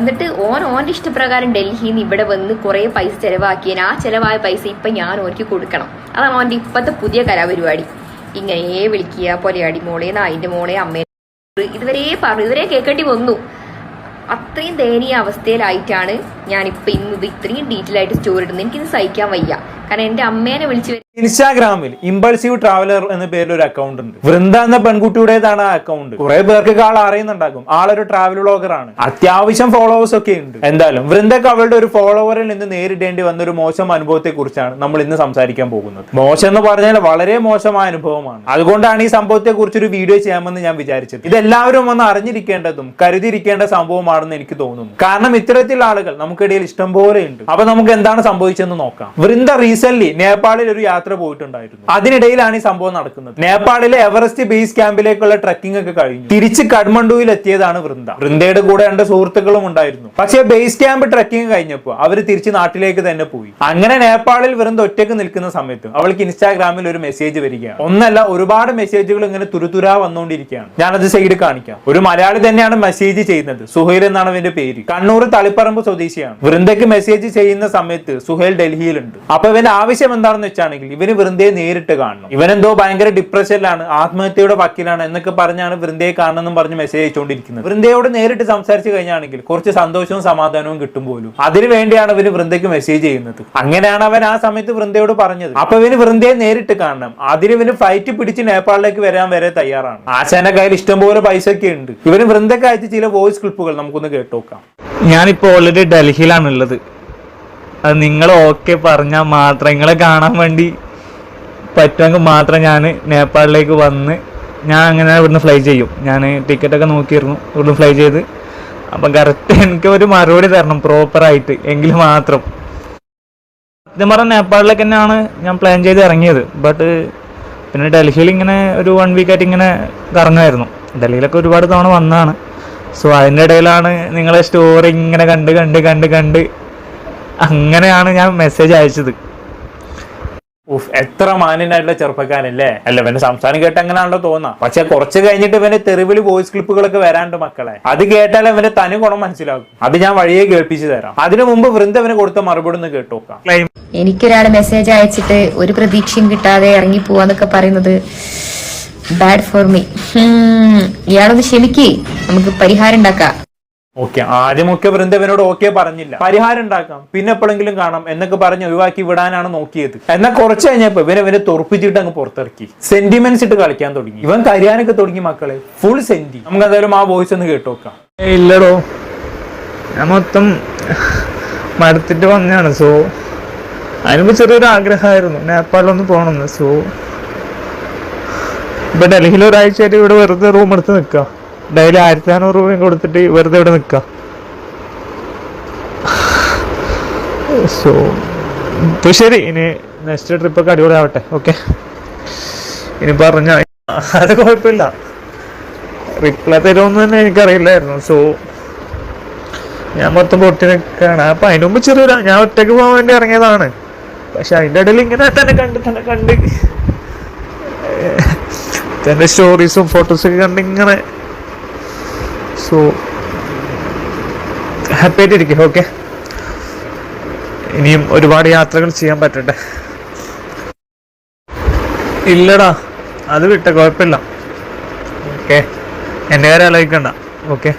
എന്നിട്ട് ഓൻ ഓന്റെ ഇഷ്ടപ്രകാരം ഡൽഹിയിൽ നിന്ന് ഇവിടെ വന്ന് കുറേ പൈസ ചിലവാക്കിയാൽ ആ ചിലവായ പൈസ ഇപ്പൊ ഞാൻ ഓനിക്ക് കൊടുക്കണം. അതാണ് ഓന്റെ ഇപ്പത്തെ പുതിയ കലാപരിപാടി. ഇങ്ങനെ വിളിക്കുക പൊലയാടി മോളെ നായിന്റെ മോളെ അമ്മേ. ഇതുവരെ പറഞ്ഞു ഇതുവരെ കേൾക്കേണ്ടി വന്നു. അത്രയും ദയനീയ അവസ്ഥയിലായിട്ടാണ് ഞാനിപ്പോ ഇന്ന് ഇത് ഇത്രയും ഡീറ്റെയിൽ ആയിട്ട് സ്റ്റോറി ഇടുന്നത്. എനിക്കിത് സഹിക്കാൻ വയ്യ. കാരണം എന്റെ അമ്മേനെ വിളിച്ചു ഇൻസ്റ്റാഗ്രാമിൽ ഇമ്പൾസീവ് ട്രാവലർ എന്ന പേരിൽ ഒരു അക്കൗണ്ട് ഉണ്ട്. വൃന്ദ എന്ന പെൺകുട്ടിയുടേതാണ് ആ അക്കൗണ്ട് കുറെ പേർക്ക് ആൾ അറിയുന്നുണ്ടാകും. ആളൊരു ട്രാവൽ വ്ളോഗറാണ് അത്യാവശ്യം ഫോളോവേഴ്സ് ഒക്കെ ഉണ്ട്. എന്തായാലും വൃന്ദക്ക് അവളുടെ ഒരു ഫോളോവറിൽ നിന്ന് നേരിടേണ്ടി വന്ന ഒരു മോശം അനുഭവത്തെ കുറിച്ചാണ് നമ്മൾ ഇന്ന് സംസാരിക്കാൻ പോകുന്നത്. മോശം എന്ന് പറഞ്ഞാൽ വളരെ മോശമായ അനുഭവമാണ്. അതുകൊണ്ടാണ് ഈ സംഭവത്തെ കുറിച്ച് ഒരു വീഡിയോ ചെയ്യാമെന്ന് ഞാൻ വിചാരിച്ചത്. ഇതെല്ലാവരും ഒന്ന് അറിഞ്ഞിരിക്കേണ്ടതും കരുതിയിരിക്കേണ്ട സംഭവമാണെന്ന് എനിക്ക് തോന്നുന്നു. കാരണം ഇത്തരത്തിലുള്ള ആളുകൾ നമുക്കിടയിൽ ഇഷ്ടം പോലെ ഉണ്ട്. അപ്പൊ നമുക്ക് എന്താണ് സംഭവിച്ചെന്ന് നോക്കാം. വൃന്ദ റീസെന്റ് നേപ്പാളിൽ ഒരു യാത്ര പോയിട്ടുണ്ടായിരുന്നു. അതിനിടയിലാണ് ഈ സംഭവം നടക്കുന്നത്. നേപ്പാളിലെ എവറസ്റ്റ് ബേസ് ക്യാമ്പിലേക്കുള്ള ട്രക്കിംഗ് ഒക്കെ കഴിഞ്ഞു. തിരിച്ച് കഠ്മണ്ഡുവിൽ എത്തിയതാണ് വൃന്ദ. വൃന്ദയുടെ കൂടെ രണ്ട് സുഹൃത്തുക്കളും ഉണ്ടായിരുന്നു. പക്ഷേ ബേസ് ക്യാമ്പ് ട്രക്കിംഗ് കഴിഞ്ഞപ്പോൾ അവർ തിരിച്ച് നാട്ടിലേക്ക് തന്നെ പോയി. അങ്ങനെ നേപ്പാളിൽ വൃന്ദ ഒറ്റയ്ക്ക് നിൽക്കുന്ന സമയത്ത് അവൾക്ക് ഇൻസ്റ്റാഗ്രാമിൽ ഒരു മെസ്സേജ് വരികയാണ്. ഒന്നല്ല ഒരുപാട് മെസ്സേജുകൾ ഇങ്ങനെ തുരുതുരാ വന്നുകൊണ്ടിരിക്കുകയാണ്. ഞാനത് സൈഡ് കാണിക്കാം. ഒരു മലയാളി തന്നെയാണ് മെസ്സേജ് ചെയ്യുന്നത്. സുഹൈൽ എന്നാണ് അവന്റെ പേര്. കണ്ണൂർ തളിപ്പറമ്പ് സ്വദേശിയാണ്. വൃന്ദയ്ക്ക് മെസ്സേജ് ചെയ്യുന്ന സമയത്ത് സുഹൈൽ ഡൽഹിയിലുണ്ട്. അപ്പൊ ഇവന്റെ ആവശ്യം എന്താണെന്ന് വെച്ചാണെങ്കിൽ ഇവന് വൃന്ദയെ നേരിട്ട് കാണണം. ഇവനെന്തോ ഭയങ്കര ഡിപ്രഷനിലാണ് ആത്മഹത്യയുടെ വക്കിലാണ് എന്നൊക്കെ പറഞ്ഞാണ് വൃന്ദയെ കാണണമെന്നും പറഞ്ഞ് മെസ്സേജ് അയച്ചുകൊണ്ടിരിക്കുന്നത്. വൃന്ദയോട് നേരിട്ട് സംസാരിച്ചു കഴിഞ്ഞാണെങ്കിൽ കുറച്ച് സന്തോഷവും സമാധാനവും കിട്ടും പോലും. അതിനു വേണ്ടിയാണ് ഇവന് വൃന്ദയ്ക്ക് മെസ്സേജ് ചെയ്യുന്നത്. അങ്ങനെയാണ് അവൻ ആ സമയത്ത് വൃന്ദയോട് പറഞ്ഞത്. അപ്പൊ ഇവന് വൃന്ദയെ നേരിട്ട് കാണണം. അതിന് ഇവന് ഫ്ലൈറ്റ് പിടിച്ച് നേപ്പാളിലേക്ക് വരാൻ വരെ തയ്യാറാണ്. ആശാന്റെ കയ്യിൽ ഇഷ്ടംപോലെ പൈസ ഒക്കെ ഉണ്ട്. ഇവന് വൃന്ദയ്ക്ക് അയച്ച ചില വോയിസ് ക്ലിപ്പുകൾ നമുക്കൊന്ന് കേട്ടോക്കാം. ഞാനിപ്പോ ഓൾറെഡി ഡൽഹിയിലാണ് ഉള്ളത് അത് നിങ്ങൾ ഓക്കെ പറഞ്ഞാൽ മാത്രം. നിങ്ങളെ കാണാൻ വേണ്ടി പറ്റുമെങ്കിൽ മാത്രം ഞാൻ നേപ്പാളിലേക്ക് വന്ന് ഞാൻ അങ്ങനെ ഇവിടുന്ന് ഫ്ലൈ ചെയ്യും. ഞാൻ ടിക്കറ്റൊക്കെ നോക്കിയിരുന്നു. ഇവിടുന്ന് ഫ്ലൈ ചെയ്ത്. അപ്പം കറക്റ്റ് എനിക്ക് ഒരു മറുപടി തരണം പ്രോപ്പറായിട്ട് എങ്കിൽ മാത്രം. സത്യം പറഞ്ഞാൽ നേപ്പാളിലേക്ക് തന്നെയാണ് ഞാൻ പ്ലാൻ ചെയ്ത് ഇറങ്ങിയത്. ബട്ട് പിന്നെ ഡൽഹിയിൽ ഇങ്ങനെ ഒരു വൺ വീക്കായിട്ട് ഇങ്ങനെ കറങ്ങുമായിരുന്നു. ഡൽഹിയിലൊക്കെ ഒരുപാട് തവണ വന്നതാണ്. സോ അതിന്റെ ഇടയിലാണ് നിങ്ങളെ സ്റ്റോറി ഇങ്ങനെ കണ്ട് കണ്ട് കണ്ട് കണ്ട് അങ്ങനെയാണ് ഞാൻ മെസ്സേജ് അയച്ചത്. ഉഫ് എത്ര മാന്യനായിട്ടുള്ള ചെറുപ്പക്കാരല്ലേ അല്ല ഇവന്റെ സംസാരം കേട്ട് അങ്ങനെയാണല്ലോ തോന്നാ. പക്ഷെ കുറച്ച് കഴിഞ്ഞിട്ട് പിന്നെ തെരുവിൽ വോയിസ് ക്ലിപ്പുകളൊക്കെ വരാണ്ട് മക്കളെ. അത് കേട്ടാൽ ഇവന്റെ തനി ഗുണം മനസ്സിലാകും. അത് ഞാൻ വഴിയെ കേൾപ്പിച്ചു തരാം. അതിനു മുമ്പ് വൃന്ദ ഇവന് കൊടുത്ത മറുപടി ഒന്ന് കേട്ടോക്കാം എനിക്കൊരാൾ മെസ്സേജ് അയച്ചിട്ട് ഒരു പ്രതീക്ഷയും കിട്ടാതെ ഇറങ്ങി പോവാന്നൊക്കെ പറയുന്നത് ബാഡ് ഫോർ മീ ഇയാളൊന്ന് ക്ഷമിക്കേ. നമുക്ക് പരിഹാരം ഉണ്ടാക്കാം. ഓക്കെ. ആദ്യമൊക്കെ വൃന്ദവനോട് ഓക്കെ പറഞ്ഞില്ല. പരിഹാരം ഉണ്ടാക്കാം. പിന്നെ എപ്പോഴെങ്കിലും കാണാം എന്നൊക്കെ പറഞ്ഞ് ഒഴിവാക്കി വിടാനാണ് നോക്കിയത്. എന്നാൽ കുറച്ച് കഴിഞ്ഞപ്പോ ഇവനെ ഇവനെ തുറപ്പിച്ചിട്ട് അങ്ങ് പുറത്തിറക്കി. സെന്റിമെന്റ്സ് ഇട്ട് കളിക്കാൻ തുടങ്ങി. ഇവൻ കരിയാനൊക്കെ തുടങ്ങി മക്കളെ. ഫുൾ സെന്റി നമുക്ക് എന്തായാലും ആ വോയിസ് ഒന്ന് കേട്ടോക്കാം ഇല്ലടോ. ഞാൻ മൊത്തം മടുത്തിട്ട് വന്നാണ് സോ അതിനുമ്പ് ചെറിയൊരു ആഗ്രഹമായിരുന്നു. നേപ്പാളിലൊന്ന് പോകണമെന്ന് സോ ഇപ്പൊ ഡൽഹിയിൽ ഒരാഴ്ചയായിട്ട് ഇവിടെ വെറുതെ റൂം എടുത്ത് നിൽക്കുക. ഡെയിലി ആയിരത്തി നാനൂറ് രൂപയും കൊടുത്തിട്ട് വെറുതെ ഇവിടെ നിൽക്കുക സോ ഇപ്പൊ ശരി. ഇനി നെക്സ്റ്റ് ട്രിപ്പൊക്കെ അടിപൊളിയാവട്ടെ. ഓക്കെ ഇനി പറഞ്ഞ അത് കുഴപ്പമില്ല. റിപ്ലൈ തരുമെന്ന് തന്നെ എനിക്കറിയില്ലായിരുന്നു. സോ ഞാൻ മൊത്തം പൊട്ടി നിൽക്കുകയാണ് അപ്പം അതിന് മുമ്പ് ചെറിയൊരു ഞാൻ ഒറ്റയ്ക്ക് പോകാൻ വേണ്ടി ഇറങ്ങിയതാണ്. പക്ഷെ അതിന്റെ ഇടയിൽ ഇങ്ങനെ തന്നെ കണ്ട് തന്നെ കണ്ട്. തന്റെ സ്റ്റോറീസും ഫോട്ടോസൊക്കെ കണ്ട് ഇങ്ങനെ സോ ഹാപ്പി ആയിട്ടിരിക്കും ഓക്കെ ഇനിയും ഒരുപാട് യാത്രകൾ ചെയ്യാൻ പറ്റട്ടെ. ഇല്ലടാ അത് വിട്ട കുഴപ്പമില്ല. ഓക്കെ എന്റെ കാര്യം ആലോചിക്കണ്ട ഓക്കെ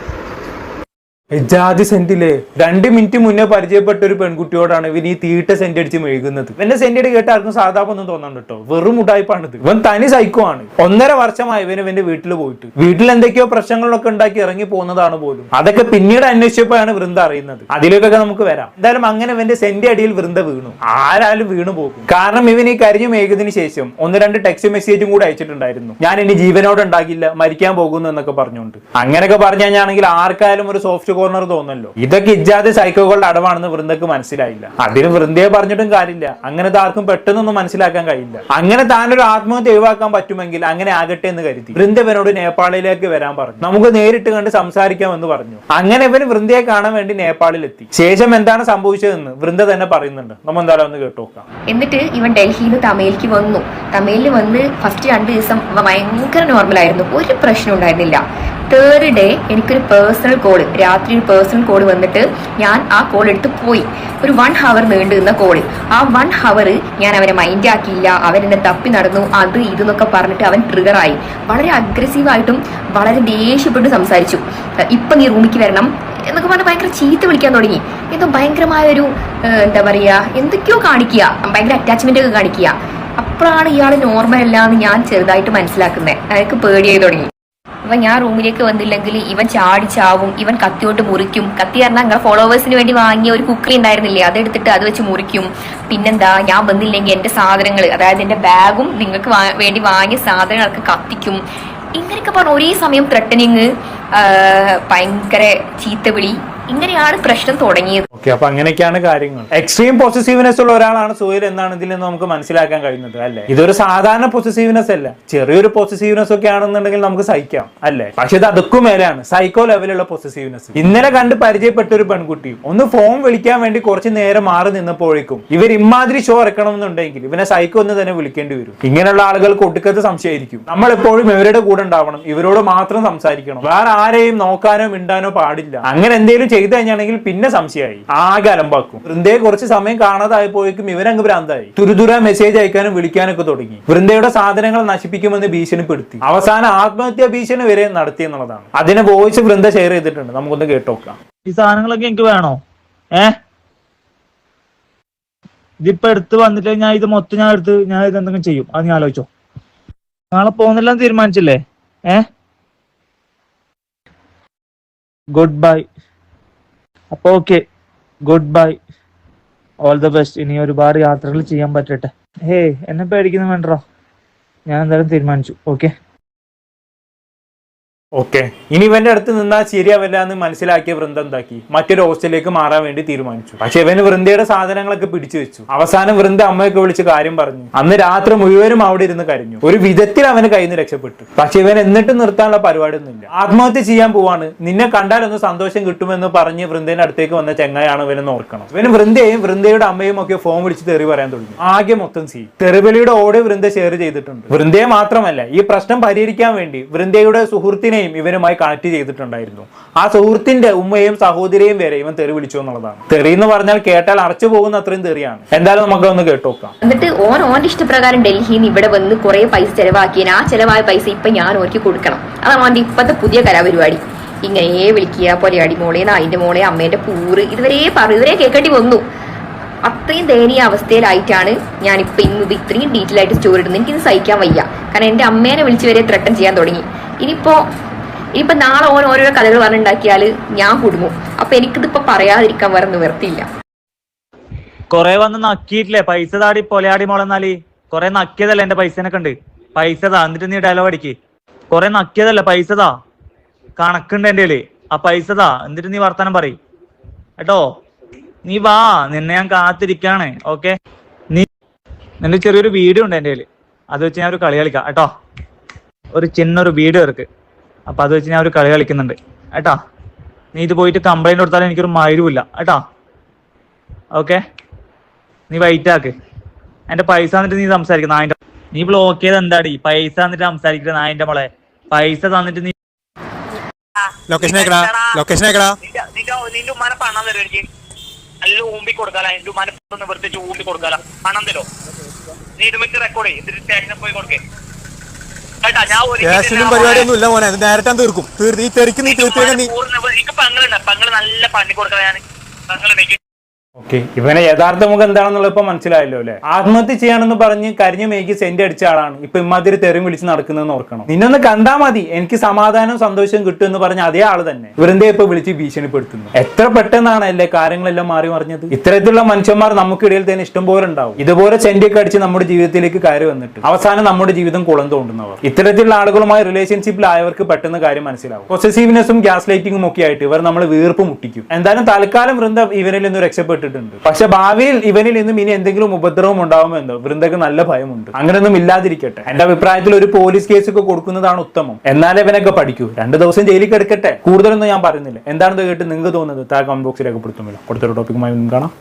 ജാതി സെന്റിലെ രണ്ട് മിനിറ്റ് മുന്നേ പരിചയപ്പെട്ട ഒരു പെൺകുട്ടിയോടാണ് ഇവൻ ഈ തീട്ട സെന്റ് അടിച്ച് മെഴുകുന്നത്. ഇവന്റെ സെന്റ് അടി കേട്ട് ആർക്കും സാധാരണ ഒന്നും തോന്നണ്ട കേട്ടോ വെറും ഉടായ്പാണിത്. ഇവൻ തനി സൈക്കോ ആണ്. ഒന്നര വർഷമായി ഇവൻ ഇവന്റെ വീട്ടിൽ പോയിട്ട്. വീട്ടിൽ എന്തൊക്കെയോ പ്രശ്നങ്ങളൊക്കെ ഉണ്ടാക്കി ഇറങ്ങി പോകുന്നതാണ് പോലും. അതൊക്കെ പിന്നീട് അന്വേഷിച്ചപ്പോഴാണ് വൃന്ദ അറിയുന്നത്. അതിലേക്കൊക്കെ നമുക്ക് വരാം. എന്തായാലും അങ്ങനെ ഇവന്റെ സെന്റ് അടിയിൽ വൃന്ദ വീണു. ആരാലും വീണു പോകും. കാരണം ഇവൻ ഈ കരിഞ്ഞു മേഘത്തിന് ശേഷം ഒന്ന് രണ്ട് ടെക്സ്റ്റ് മെസ്സേജും കൂടെ അയച്ചിട്ടുണ്ടായിരുന്നു. ഞാൻ ഇനി ജീവനോട് ഉണ്ടാകില്ല മരിക്കാൻ പോകുന്നു എന്നൊക്കെ പറഞ്ഞുകൊണ്ട്. അങ്ങനെയൊക്കെ പറഞ്ഞു കഴിഞ്ഞാണെങ്കിൽ ആർക്കായാലും ഒരു സോഫ്റ്റ് കോർണർ തോന്നല്ലോ. ഇതൊക്കെ ഇജാദ് സൈക്കോകളുടെ അടവാണെന്ന് വൃന്ദക്ക് മനസ്സിലായില്ല. അതിന് വൃന്ദയെ പറഞ്ഞിട്ടും കാര്യമില്ല. അങ്ങനെ ആർക്കും പെട്ടെന്നൊന്നും മനസ്സിലാക്കാൻ കഴിയില്ല. അങ്ങനെ താനൊരു ആത്മഹത്യ ഒഴിവാക്കാൻ പറ്റുമെങ്കിൽ അങ്ങനെ ആകട്ടെ എന്ന് കരുതി. വൃന്ദവനോട് നേപ്പാളിലേക്ക് വരാൻ പറഞ്ഞു. നമുക്ക് നേരിട്ട് കണ്ട് സംസാരിക്കാമെന്ന് പറഞ്ഞു. അങ്ങനെ ഇവൻ വൃന്ദയെ കാണാൻ വേണ്ടി നേപ്പാളിലെത്തി. ശേഷം എന്താണ് സംഭവിച്ചതെന്ന് വൃന്ദ തന്നെ പറയുന്നുണ്ട്. നമ്മൾ എന്തായാലും ഒന്ന് കേട്ടോക്കാം എന്നിട്ട് ഇവൻ ഡൽഹിയിൽ തമിഴിലേക്ക് വന്നു. തമിഴിൽ വന്ന് ഫസ്റ്റ് രണ്ട് ദിവസം ഭയങ്കര നോർമൽ ആയിരുന്നു. ഒരു പ്രശ്നം ഉണ്ടായിരുന്നില്ല. തേർഡ് ഡേ എനിക്കൊരു പേഴ്സണൽ കോൾ രാത്രി രാത്രി ഒരു പേഴ്സണൽ കോൾ വന്നിട്ട് ഞാൻ ആ കോൾ എടുത്ത് പോയി. ഒരു വൺ ഹവർ നീണ്ടു നിന്ന കോൾ. ആ വൺ ഹവർ ഞാൻ അവനെ മൈൻഡ് ആക്കിയില്ല. അവൻ എന്നെ തപ്പി നടന്നു. അത് ഇതെന്നൊക്കെ പറഞ്ഞിട്ട് അവൻ ട്രിഗറായി വളരെ അഗ്രസീവായിട്ടും വളരെ ദേഷ്യപ്പെട്ട് സംസാരിച്ചു. ഇപ്പൊ നീ റൂമിലേക്ക് വരണം എന്നൊക്കെ പറഞ്ഞ് ഭയങ്കര ചീത്ത വിളിക്കാൻ തുടങ്ങി. എന്തോ ഭയങ്കരമായ ഒരു എന്താ പറയാ എന്തൊക്കെയോ കാണിക്കുക. ഭയങ്കര അറ്റാച്ച്മെന്റ് ഒക്കെ കാണിക്കുക. അപ്പോഴാണ് ഇയാൾ നോർമൽ അല്ല എന്ന് ഞാൻ ചെറുതായിട്ട് മനസ്സിലാക്കുന്നത് അയാൾക്ക് പേടിയായി തുടങ്ങി. അപ്പൊ ഞാൻ റൂമിലേക്ക് വന്നില്ലെങ്കിൽ ഇവൻ ചാടി ചാവും ഇവൻ കത്തിയോട്ട് മുറിക്കും. കത്തി പറഞ്ഞാൽ ഞങ്ങൾ ഫോളോവേഴ്സിന് വേണ്ടി വാങ്ങിയ ഒരു കുക്കറി ഉണ്ടായിരുന്നില്ലേ? അതെടുത്തിട്ട് അത് വെച്ച് മുറിക്കും. പിന്നെന്താ ഞാൻ വന്നില്ലെങ്കിൽ എന്റെ സാധനങ്ങൾ അതായത് എന്റെ ബാഗും നിങ്ങൾക്ക് വേണ്ടി വാങ്ങിയ സാധനങ്ങളൊക്കെ കത്തിക്കും. ഇങ്ങനെയൊക്കെ പറഞ്ഞ ഒരേ സമയം ത്രട്ടനിങ് ഭയങ്കര ചീത്തവിളി ഇങ്ങനെയാണ് പ്രശ്നം തുടങ്ങിയത്. ഓക്കെ അപ്പൊ അങ്ങനെയൊക്കെയാണ് കാര്യങ്ങൾ. എക്സ്ട്രീം പൊസസീവ്നെസ് ഉള്ള ഒരാളാണ് സുഹൈൽ എന്നാണ് ഇതിൽ നിന്ന് നമുക്ക് മനസ്സിലാക്കാൻ കഴിയുന്നത് അല്ലെ? ഇതൊരു സാധാരണ പൊസസീവ്നെസ് അല്ല. ചെറിയൊരു പൊസസീവ്നെസ് ഒക്കെ ആണെന്നുണ്ടെങ്കിൽ നമുക്ക് സഹിക്കാം അല്ലെ? പക്ഷെ ഇത് അതുക്കും മേലാണ് സൈക്കോ ലെവലുള്ള പൊസസീവ്നെസ് ഇന്നലെ കണ്ട് പരിചയപ്പെട്ട ഒരു പെൺകുട്ടി ഒന്ന് ഫോൺ വിളിക്കാൻ വേണ്ടി കുറച്ച് നേരം മാറി നിന്നപ്പോഴേക്കും ഇവർ ഇമാതിരി ഷോ ഇറക്കണമെന്നുണ്ടെങ്കിൽ ഇവനെ സൈക്കോ എന്ന് തന്നെ വിളിക്കേണ്ടി വരും. ഇങ്ങനെയുള്ള ആളുകൾക്ക് ഒടുക്കത്ത് സംശയമായിരിക്കും. നമ്മൾ എപ്പോഴും ഇവരുടെ കൂടെ ഉണ്ടാവണം ഇവരോട് മാത്രം സംസാരിക്കണം. വേറെ ആരെയും നോക്കാനോ മിണ്ടാനോ പാടില്ല. അങ്ങനെ എന്തെങ്കിലും ചെയ്തു കഴിഞ്ഞാണെങ്കിൽ പിന്നെ സംശയമായി. ആകെ അലമ്പാക്കും. വൃന്ദയെ കുറച്ച് സമയം കാണാതായപ്പോഴേക്കും ഇവരങ്ങ് ഭ്രാന്തായി. തുരുതുര മെസ്സേജ് അയക്കാനും വിളിക്കാനൊക്കെ തുടങ്ങി. വൃന്ദയുടെ സാധനങ്ങൾ നശിപ്പിക്കുമെന്ന് ഭീഷണിപ്പെടുത്തി അവസാനം ആത്മഹത്യാ ഭീഷണി വരെ നടത്തി എന്നുള്ളതാണ്. അതിനെ വോയിസ് വൃന്ദ ഷെയർ ചെയ്തിട്ടുണ്ട്. നമുക്കൊന്ന് കേട്ടോക്കാം. ഈ സാധനങ്ങളൊക്കെ എനിക്ക് വേണോ? ഏ? ഇതിപ്പോ എടുത്ത് വന്നിട്ട് ഞാൻ ഇത് മൊത്തം ഞാൻ എടുത്ത് ഞാൻ ഇത് എന്തെങ്കിലും ചെയ്യും. അത് ഞാൻ ആലോചിച്ചോ. നാളെ പോകുന്നില്ല തീരുമാനിച്ചില്ലേ? ഏ? ഗുഡ് ബൈ അപ്പൊ okay good bye all the best ഇനി ഒരുപാട് യാത്രകൾ ചെയ്യാൻ പറ്റട്ടെ. ഹേ എന്നെ പേടിക്കുന്ന വേണ്ടോ ഞാൻ എന്തായാലും തീരുമാനിച്ചു. Okay okay. ഇനി ഇവന്റെ അടുത്ത് നിന്നാൽ ശരിയാവില്ല എന്ന് മനസ്സിലാക്കിയ വൃന്ദ എന്താക്കി? മറ്റൊരു ഹോസ്റ്റലിലേക്ക് മാറാൻ വേണ്ടി തീരുമാനിച്ചു. പക്ഷെ ഇവന് വൃന്ദയുടെ സാധനങ്ങളൊക്കെ പിടിച്ചു വെച്ചു. അവസാനം വൃന്ദ അമ്മയൊക്കെ വിളിച്ച് കാര്യം പറഞ്ഞു. അന്ന് രാത്രി മുഴുവനും അവിടെ ഇരുന്ന് കരഞ്ഞു. ഒരു വിധത്തിൽ അവന് കയ്യിൽ നിന്ന് രക്ഷപ്പെട്ടു. പക്ഷെ ഇവൻ എന്നിട്ട് നിർത്താനുള്ള പരിപാടിയൊന്നുമില്ല. ആത്മഹത്യ ചെയ്യാൻ പോവാണ്. നിന്നെ കണ്ടാൽ ഒന്ന് സന്തോഷം കിട്ടുമെന്ന് പറഞ്ഞ് വൃന്ദയുടെ അടുത്തേക്ക് വന്ന ചെങ്ങായാണ് ഇവനെന്ന് ഓർക്കണം. ഇവന് വൃന്ദയും വൃന്ദയുടെ അമ്മയും ഒക്കെ ഫോൺ വിളിച്ച് തെറി പറയാൻ തുടങ്ങി. ആകെ മൊത്തം സീ തെറിവിളിയുടെ ഓടെ വൃന്ദ ഷെയർ ചെയ്തിട്ടുണ്ട്. വൃന്ദയെ മാത്രമല്ല ഈ പ്രശ്നം പരിഹരിക്കാൻ വേണ്ടി വൃന്ദയുടെ സുഹൃത്തിനെയും ഇവനുമായി കണക്ട് ചെയ്തിട്ടുണ്ടായിരുന്നു. ആ സുഹൃത്തിന്റെ ഉമ്മയും സഹോദരിയും വരെ ഇവൻ തെറി വിളിച്ചു എന്നുള്ളതാണ്. തെറി എന്ന് പറഞ്ഞാൽ കേട്ടാൽ അറച്ചു പോകുന്ന അത്രയും തെറിയാണ്. എന്തായാലും നമുക്ക് ഒന്ന് കേട്ടോക്കാം എന്നിട്ട് ഓൻ ഓന്റെ ഇഷ്ടപ്രകാരം ഡൽഹിയിൽ നിന്ന് ഇവിടെ വന്ന് കുറെ പൈസ ചെലവാക്കിയ ആ ചെലവായ പൈസ ഇപ്പൊ ഞാൻ ഓർക്കി കൊടുക്കണം. അതാണ് ഓന്റെ ഇപ്പത്തെ പുതിയ കലാപരിപാടി. ഇങ്ങനെ വിളിക്കുക പൊലയാടി മോളെ നായിന്റെ മോളെ അമ്മേന്റെ പൂറ്. ഇതുവരെ പറ ഇതുവരെ കേൾക്കേണ്ടി വന്നു. അത്രയും ദയനീയ അവസ്ഥയിലായിട്ടാണ് ഇപ്പൊ ഇന്ന് ഇത് ഇത്രയും ഡീറ്റെയിൽ ആയിട്ട് സ്റ്റോറി ഇടുന്നത്. എനിക്കിത് സഹിക്കാൻ വയ്യ. കാരണം എന്റെ അമ്മേനെ വിളിച്ചു വരെ ത്രട്ടൻ ചെയ്യാൻ തുടങ്ങി. ഇനിയിപ്പോ ഇപ്പൊ നാളെ ഓൻ ഓരോരോ കഥകൾ പറഞ്ഞുണ്ടാക്കിയാൽ ഞാൻ കുടുങ്ങും. അപ്പൊ എനിക്കിതിപ്പോ പറയാതിരിക്കാൻ വേറെ നിവർത്തിയില്ല കൊറേ വന്ന് നക്കിയിട്ടില്ലേ? പൈസ താടി പൊലയാടി മുളന്നാൽ കൊറേ നക്കിയതല്ലേ എന്റെ പൈസനൊക്കെ ഉണ്ട്. പൈസ താ. എന്നിട്ട് നീ ഡയലോഗ് അടിക്ക്. കൊറേ നക്കിയതല്ലേ? പൈസ താ. കണക്കുണ്ട് എന്റെ കയ്യിൽ. ആ പൈസ താ. എന്നിട്ട് നീ വർത്താനം പറ കേട്ടോ? നീ വാ. നിന്നെ ഞാൻ കാത്തിരിക്കാണ്. ഓക്കെ? നീ നിന്റെ ചെറിയൊരു വീഡിയോ ഉണ്ട് എന്റെ കയ്യിൽ. അത് വെച്ച് ഞാൻ ഒരു കളി കളിക്കാം. കേട്ടോ? ഒരു ചിന്നൊരു വീഡിയോ ഇറക്ക് അപ്പൊ അത് വെച്ച് ഞാൻ ഒരു കളി കളിക്കുന്നുണ്ട്. കേട്ടാ നീ ഇത് പോയിട്ട് കംപ്ലൈന്റ് കൊടുത്താൽ എനിക്കൊരു മരുവില്ല കേട്ടാ ഓക്കെ നീ വൈറ്റ് ആക്ക്. എന്റെ പൈസ തന്നിട്ട് നീ സംസാരിക്കുന്ന നായന്റെ നീ ബ്ലോക്ക് ചെയ്ത് എന്താടി? പൈസ തന്നിട്ട് സംസാരിക്കുന്ന നായന്റെ മോളെ. പൈസ തന്നിട്ട് നീ ലൊക്കേഷൻ അയക്കടാ ലൊക്കേഷൻ അയക്കടാ നിന്റെ ഉമ്മാനെ പണം തരും എനിക്ക്? നല്ല ഊമ്പി കൊടുക്കാല എന്റെ ഉമ്മാനെ ഒന്ന് വെറുതെ ഊമ്പി കൊടുക്കാല പണം തരോ? നീ ഇത് വെച്ച് റെക്കോർഡ് ചെയ്യും. സ്റ്റേഷനിൽ പോയി കൊടുക്കേ. ഞാൻ പരിപാടിയൊന്നും ഇല്ല മോനെ. അത് നേരിട്ടാൻ തീർക്കും. തീർ ഈ തെറിക്ക് നീ തീർത്തേക്കാൻ നീ പങ്ങൾ നല്ല പണി കൊടുക്കാൻ പങ്ങൾ ഓക്കെ. ഇവനെ യഥാർത്ഥ മുഖം എന്താണെന്നുള്ളത് ഇപ്പൊ മനസ്സിലായല്ലോ അല്ലെ? ആത്മഹത്യ ചെയ്യാണെന്ന് പറഞ്ഞ് കരിഞ്ഞു മേക്ക് സെന്റ് അടിച്ച ആളാണ്. ഇപ്പൊ ഇമാതിരി തെറി വിളിച്ച് നടക്കുന്നതെന്ന് ഓർക്കണം. നിന്നൊന്ന് കണ്ടാ മതി. എനിക്ക് സമാധാനവും സന്തോഷവും കിട്ടും എന്ന് പറഞ്ഞ അതേ ആൾ തന്നെ. ഇവരെന്തേ ഇപ്പൊ വിളിച്ച് ഭീഷണിപ്പെടുത്തുന്നു എത്ര പെട്ടെന്നാണ് അല്ലേ കാര്യങ്ങളെല്ലാം മാറി മറിഞ്ഞത്? ഇത്തരത്തിലുള്ള മനുഷ്യന്മാർ നമുക്കിടയിൽ തന്നെ ഇഷ്ടംപോലെ ഉണ്ടാവും. ഇതുപോലെ സെന്റിയൊക്കെ അടിച്ച് നമ്മുടെ ജീവിതത്തിലേക്ക് കയറി വന്നിട്ട് അവസാനം നമ്മുടെ ജീവിതം കുളം തോണ്ടുന്നവർ. ഇത്തരത്തിലുള്ള ആളുകളുമായി റിലേഷൻഷിപ്പിൽ ആയവർക്ക് പെട്ടെന്ന് കാര്യം മനസ്സിലാവും. പൊസസീവ്നെസ്സും ഗ്യാസ് ലൈറ്റിംഗും ഒക്കെ ആയിട്ട് ഇവർ നമ്മൾ വീർപ്പ് മുട്ടിക്കും. എന്തായാലും തൽക്കാലം വൃന്ദം ഇവരിൽ നിന്ന് രക്ഷപ്പെട്ടിട്ടുണ്ട് പക്ഷെ ഭാവിയിൽ ഇവനിൽ നിന്നും ഇനി എന്തെങ്കിലും ഉപദ്രവം ഉണ്ടാവുമെന്നോ വൃന്ദക്ക് നല്ല ഭയമുണ്ട്. അങ്ങനെയൊന്നും ഇല്ലാതിരിക്കട്ടെ. എന്റെ അഭിപ്രായത്തിൽ ഒരു പോലീസ് കേസ് ഒക്കെ കൊടുക്കുന്നതാണ് ഉത്തമം. എന്നാലേ ഇവനൊക്കെ പഠിക്കൂ. രണ്ട് ദിവസം ജയിലിൽ കിടക്കട്ടെ. കൂടുതലൊന്നും ഞാൻ പറയുന്നില്ല. എന്താണെന്ന് കേട്ട് നിങ്ങൾക്ക് തോന്നുന്നത് താഴെ കമന്റ് ബോക്സിൽ രേഖപ്പെടുത്തുമല്ലോ കൊടുത്തൊരു ടോപ്പിക്കുമായി കാണാം.